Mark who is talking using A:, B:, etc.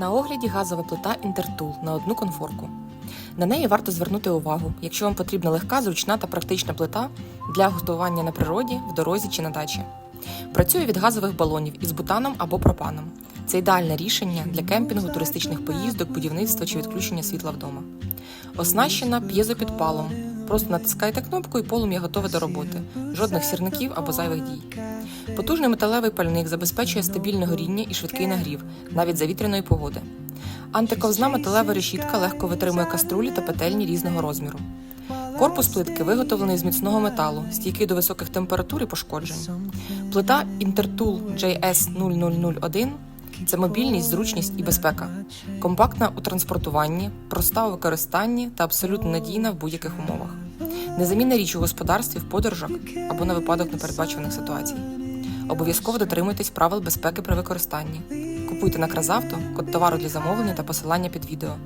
A: На огляді газова плита Інтертул на одну конфорку. На неї варто звернути увагу, якщо вам потрібна легка, зручна та практична плита для готування на природі, в дорозі чи на дачі. Працює від газових балонів із бутаном або пропаном. Це ідеальне рішення для кемпінгу, туристичних поїздок, будівництва чи відключення світла вдома. Оснащена п'єзопідпалом. Просто натискаєте кнопку і полум'я готове до роботи. Жодних сірників або зайвих дій. Потужний металевий пальник забезпечує стабільне горіння і швидкий нагрів, навіть за вітряної погоди. Антиковзна металева решітка легко витримує каструлі та петельні різного розміру. Корпус плитки виготовлений з міцного металу, стійкий до високих температур і пошкоджень. Плита Intertool JS0001 це мобільність, зручність і безпека, компактна у транспортуванні, проста у використанні та абсолютно надійна в будь-яких умовах. Незамінна річ у господарстві в подорожах або на випадок непередбачуваних ситуацій. Обов'язково дотримуйтесь правил безпеки при використанні. Купуйте на Кразавто, код товару для замовлення та посилання під відео.